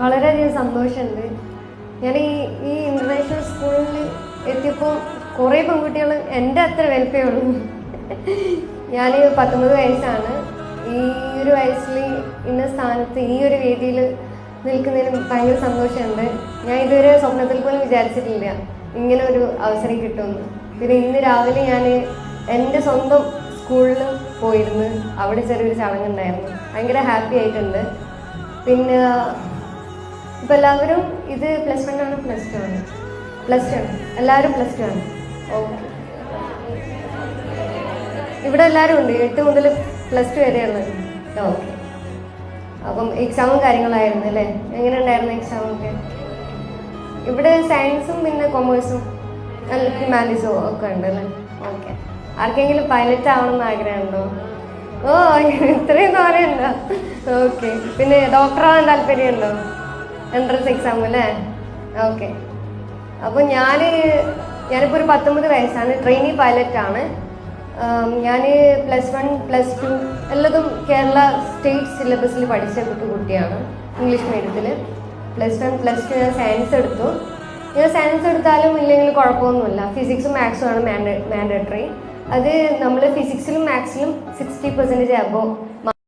വളരെയധികം സന്തോഷമുണ്ട്. ഞാൻ ഈ ഈ ഇന്റർനാഷണൽ സ്കൂളിൽ എത്തിയപ്പോൾ കുറേ പെൺകുട്ടികൾ എന്റെ അത്ര വെൽപ്പേ ഉള്ളൂ. ഞാൻ പത്തൊമ്പത് വയസ്സാണ്. ഈ ഒരു വയസ്സിൽ ഇന്ന സ്ഥാനത്ത് ഈ ഒരു വേദിയിൽ നിൽക്കുന്നതിന് ഭയങ്കര സന്തോഷമുണ്ട്. ഞാൻ ഇതുവരെ സ്വപ്നത്തിൽ പോലും വിചാരിച്ചിട്ടില്ല ഇങ്ങനെ ഒരു അവസരം കിട്ടുമെന്ന്. പിന്നെ ഇന്ന് രാവിലെ ഞാൻ എന്റെ സ്വന്തം സ്കൂളിൽ പോയിരുന്നു. അവിടെ ചെറിയൊരു ചടങ്ങുണ്ടായിരുന്നു ഭയങ്കര ഹാപ്പി ആയിട്ടുണ്ട്. പിന്നെ ഇപ്പം എല്ലാവരും ഇത് പ്ലസ് വൺ ആണ് പ്ലസ് ടു ആണ്. പ്ലസ് ടു ആണ്. എല്ലാവരും പ്ലസ് ടു ആണ്. ഓക്കെ ഇവിടെ എല്ലാവരും ഉണ്ട്. എട്ട് മുതൽ പ്ലസ് ടു വരെയുള്ളത് ഓക്കെ അപ്പം എക്സാമും കാര്യങ്ങളായിരുന്നു അല്ലേ? എങ്ങനെ ഉണ്ടായിരുന്നു എക്സാമൊക്കെ ഇവിടെ സയൻസും പിന്നെ കൊമേഴ്സും ഹ്യൂമാനിറ്റീസും ഒക്കെ ഉണ്ട് അല്ലേ? ഓക്കെ ആർക്കെങ്കിലും പൈലറ്റ് ആവണമെന്ന് ആഗ്രഹമുണ്ടോ? ഓ ഇത്രയും തോനെയുണ്ടോ ഓക്കെ പിന്നെ ഡോക്ടറാവാൻ താല്പര്യമുണ്ടോ? എൻട്രൻസ് എക്സാം അല്ലേ? ഓക്കെ അപ്പോൾ ഞാൻ ഞാനിപ്പോൾ ഒരു പത്തൊമ്പത് വയസ്സാണ്. ട്രെയിനി പൈലറ്റാണ് ഞാൻ പ്ലസ് വൺ പ്ലസ് ടു എല്ലതും കേരള സ്റ്റേറ്റ് സിലബസിൽ പഠിച്ച കുട്ടി കുട്ടിയാണ്. ഇംഗ്ലീഷ് മീഡിയത്തിൽ പ്ലസ് വൺ പ്ലസ് ടു ഞാൻ സയൻസ് എടുത്തു. ഞാൻ സയൻസ് എടുത്താലും ഇല്ലെങ്കിലും കുഴപ്പമൊന്നുമില്ല. ഫിസിക്സും മാത്സും ആണ് മാൻഡേറ്ററി അത് നമ്മൾ ഫിസിക്സിലും മാത്സിലും സിക്സ്റ്റി പെർസെന്റേജ് അബോ